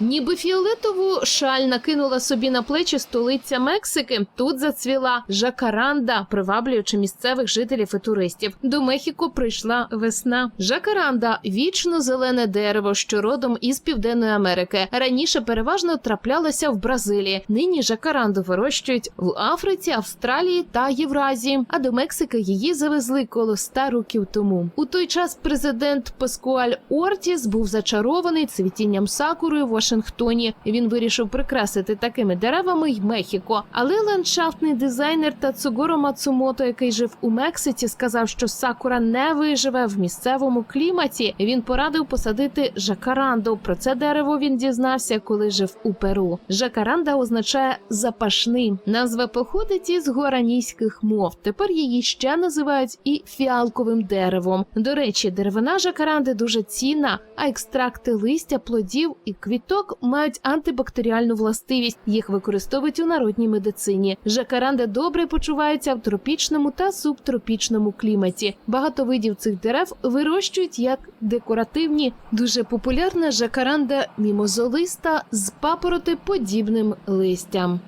Ніби фіолетову шаль накинула собі на плечі столиця Мексики. Тут зацвіла жакаранда, приваблюючи місцевих жителів і туристів. До Мехіко прийшла весна. Жакаранда вічно зелене дерево, що родом із Південної Америки. Раніше переважно траплялося в Бразилії. Нині жакаранду вирощують в Африці, Австралії та Євразії. А до Мексики її завезли коло ста років тому. У той час президент Паскуаль Ортіс був зачарований цвітінням сакури у Вашингтоні. Він вирішив прикрасити такими деревами й Мехіко. Але ландшафтний дизайнер Тацугоро Мацумото, який жив у Мексиці, сказав, що сакура не виживе в місцевому кліматі. Він порадив посадити жакаранду. Про це дерево він дізнався, коли жив у Перу. Жакаранда означає запашний. Назва походить із гуаранійських мов. Тепер її ще називають і фіалковим деревом. До речі, деревина жакаранди дуже цінна, а екстракти листя, плодів і квіток мають антибактеріальну властивість. Їх використовують у народній медицині. Жакаранда добре почуваються в тропічному та субтропічному кліматі. Багато видів цих дерев вирощують як декоративні. Дуже популярна жакаранда мімозолиста з папоротиподібним листям.